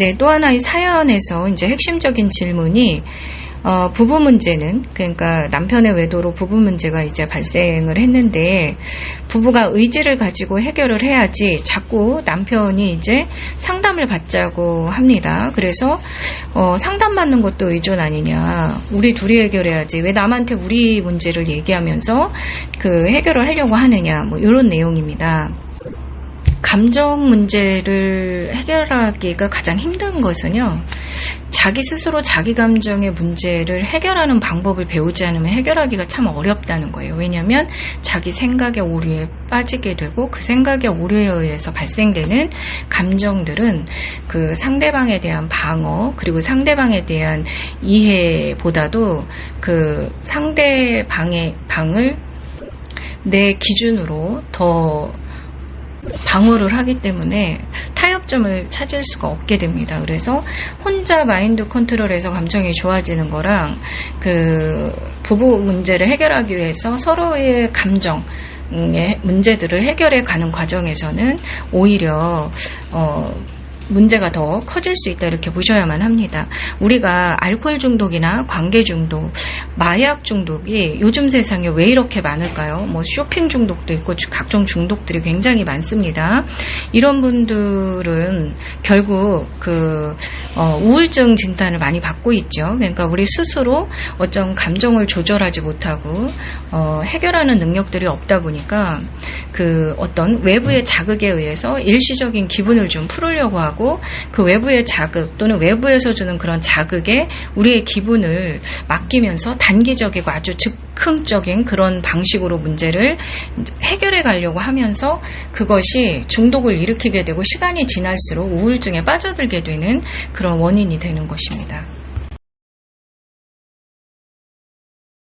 네, 또 하나의 사연에서 이제 핵심적인 질문이 어, 부부 문제는 그러니까 남편의 외도로 부부 문제가 이제 발생을 했는데 부부가 의지를 가지고 해결을 해야지 자꾸 남편이 이제 상담을 받자고 합니다. 그래서 어, 상담 받는 것도 의존 아니냐. 우리 둘이 해결해야지. 왜 남한테 우리 문제를 얘기하면서 그 해결을 하려고 하느냐. 뭐 이런 내용입니다. 감정 문제를 해결하기가 가장 힘든 것은요. 자기 스스로 자기 감정의 문제를 해결하는 방법을 배우지 않으면 해결하기가 참 어렵다는 거예요. 왜냐하면 자기 생각의 오류에 빠지게 되고 그 생각의 오류에 의해서 발생되는 감정들은 그 상대방에 대한 방어 그리고 상대방에 대한 이해보다도 그 상대방의 방을 내 기준으로 더 방어를 하기 때문에 타협점을 찾을 수가 없게 됩니다. 그래서 혼자 마인드 컨트롤해서 감정이 좋아지는 거랑 그 부부 문제를 해결하기 위해서 서로의 감정 의 문제들을 해결해 가는 과정에서는 오히려 어 문제가 더 커질 수 있다 이렇게 보셔야만 합니다. 우리가 알코올 중독이나 관계 중독, 마약 중독이 요즘 세상에 왜 이렇게 많을까요? 뭐 쇼핑 중독도 있고 각종 중독들이 굉장히 많습니다. 이런 분들은 결국 그 어, 우울증 진단을 많이 받고 있죠. 그러니까 우리 스스로 어떤 감정을 조절하지 못하고 어, 해결하는 능력들이 없다 보니까 그 어떤 외부의 자극에 의해서 일시적인 기분을 좀 풀으려고 하고 그 외부의 자극 또는 외부에서 주는 그런 자극에 우리의 기분을 맡기면서 단기적이고 아주 즉흥적인 그런 방식으로 문제를 해결해 가려고 하면서 그것이 중독을 일으키게 되고 시간이 지날수록 우울증에 빠져들게 되는 그런 원인이 되는 것입니다.